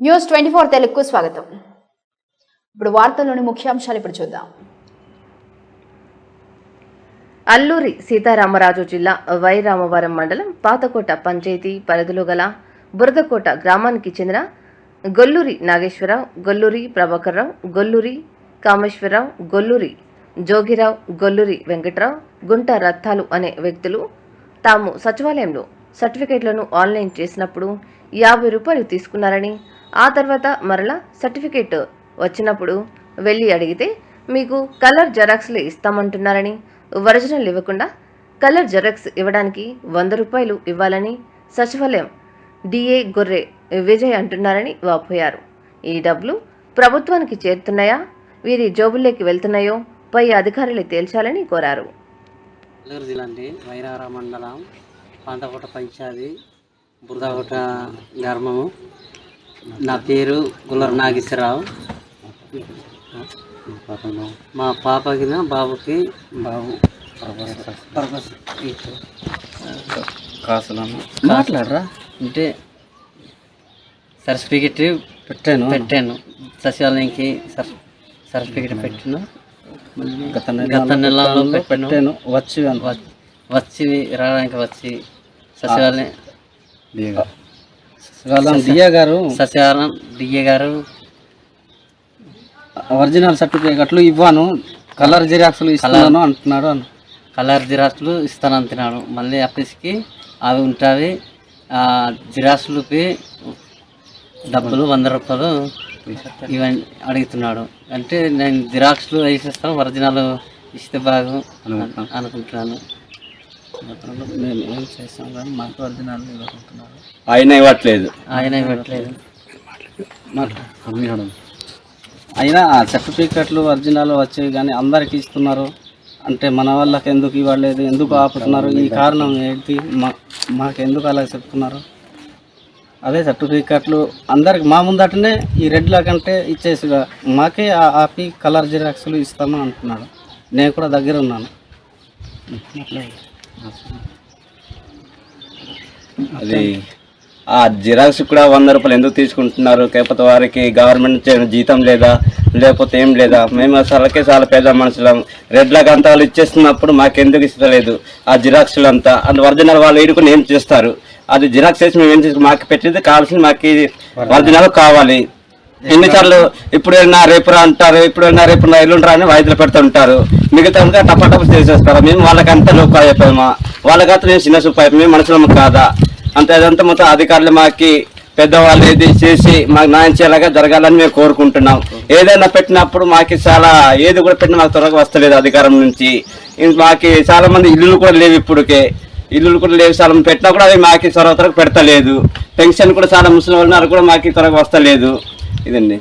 News twenty four తెలుగుకు స్వాగతం. ఇప్పుడు వార్తల్లోని ముఖ్యాంశాలు ఇప్పుడు చూద్దాం. అల్లూరి సీతారామరాజు జిల్లా వైరామవరం మండలం పాతకోట పంచాయతీ పరిధిలో గల బురదకోట గ్రామానికి చెందిన గొల్లూరి నాగేశ్వరరావు గొల్లూరి ప్రభాకర్రావు గొల్లూరి కామేశ్వరరావు గొల్లూరి జోగిరావు గొల్లూరి వెంకట్రావు గుంట రత్తాలు అనే వ్యక్తులు తాము సచివాలయంలో సర్టిఫికేట్లను ఆన్లైన్ చేసినప్పుడు యాభై రూపాయలు తీసుకున్నారని ఆ తర్వాత మరలా సర్టిఫికేట్ వచ్చినప్పుడు వెళ్ళి అడిగితే మీకు కలర్ జెరాక్స్లు ఇస్తామంటున్నారని. ఒరిజినల్ ఇవ్వకుండా కలర్ జెరాక్స్ ఇవ్వడానికి వంద రూపాయలు ఇవ్వాలని సచివాలయం డిఏ గొర్రె విజయ్ అంటున్నారని వాపోయారు. ఈ డబ్బులు ప్రభుత్వానికి చేరుతున్నాయా? వీరి జోబుల్లోకి వెళ్తున్నాయో పై అధికారులు తేల్చాలని కోరారు. నెల్లూరు జిల్లా అండి. వైరార మండలం పంచాది బురదకోట గ్రామము. నా పేరు గుల్లర నాగేశ్వరరావు. మా పాపకి బాబుకి బాబు మాట్లాడరా. అంటే సర్టిఫికెట్ పెట్టాను. పెట్టాను. సచివాలయంకి సర్ సర్టిఫికెట్ పెట్టాను. గత గత నెలలో పెట్టాను. వచ్చి వచ్చి రావడానికి వచ్చి సచివాలయం వాళ్ళ గారు. డిఏ గారు. ఒరిజినల్ సర్టిఫికేట్లు ఇవ్వను. కలర్ జిరాక్స్లు ఇస్తున్నాను అంటున్నాడు. కలర్ జిరాక్స్లు ఇస్తానంటున్నాడు. మళ్ళీ ఆఫీస్కి అవి ఉంటుంది జిరాక్స్లకి డబ్బులు వంద రూపాయలు ఇవన్నీ అడుగుతున్నాడు. అంటే నేను జిరాక్స్లు వేసిస్తాను ఒరిజినల్ ఇస్తే బాగు అనుకుంటున్నాను. ఏం కానీ మాకు ఆయన ఇవ్వట్లేదు. ఆయన ఇవ్వట్లేదు. అయినా ఆ సర్టిఫికెట్లు ఒరిజినల్ వచ్చేవి కానీ అందరికి ఇస్తున్నారు. అంటే మన వాళ్ళకి ఎందుకు ఇవ్వలేదు ఎందుకు ఆపుతున్నారు ఈ కారణం ఏంటి మా మాకు ఎందుకు అలా చెప్తున్నారు? అదే సర్టిఫికెట్లు అందరికి మా ముందటనే ఈ రెడ్ల కంటే ఇచ్చేసిగా మాకే ఆ- ఆపి కలర్ జిరాక్స్లు ఇస్తామని అంటున్నాడు. నేను కూడా దగ్గర ఉన్నాను. అది ఆ జిరాక్స్ కూడా వంద రూపాయలు ఎందుకు తీసుకుంటున్నారు? లేకపోతే వారికి గవర్నమెంట్ జీతం లేదా లేకపోతే ఏం లేదా? మేము అసలుకే చాలా పేద మనుషులం. రెడ్ల గంతాలు ఇచ్చేస్తున్నప్పుడు మాకెందుకు ఇస్తలేదు ఆ జిరాక్స్లు అంతా అండ్ ఒరిజినల్ వాళ్ళు ఇడుకుని ఏం చేస్తారు? అది జిరాక్స్ చేసి మేము ఏం చేసి మాకు పెట్టేది? కావాల్సింది మాకు ఒరిజినల్ కావాలి. ఎన్నిసార్లు ఇప్పుడు వెళ్ళినా రేపు రా అంటారు ఇప్పుడు వెళ్ళినా రేపు ఎల్లుండ్రా అని వాయిదాలు పెడుతుంటారు. మిగతా అంతా చేసేస్తారు. మేము వాళ్ళకంతా లోపు అయిపోయామా వాళ్ళకంతా మేము చిన్న సూపు అయిపోయి మనుషులము కాదా? అంత అదంతా మొత్తం అధికారులు మాకి పెద్దవాళ్ళు ఏది చేసి మాకు న్యాయం చేయాలగా జరగాలని మేము కోరుకుంటున్నాం. ఏదైనా పెట్టినప్పుడు మాకు చాలా ఏది కూడా పెట్టినా మాకు త్వరగా వస్తలేదు అధికారం నుంచి. మాకు మాకి చాలా మంది ఇల్లులు కూడా లేవు ఇప్పుడుకే ఇల్లులు కూడా లేవు చాలా పెట్టినా కూడా అవి మాకు త్వర త్వరగా పెడతలేదు. పెన్షన్ కూడా చాలా ముసలి వాళ్ళు ఉన్నారు కూడా మాకు త్వరగా వస్తలేదు. ఇదండి.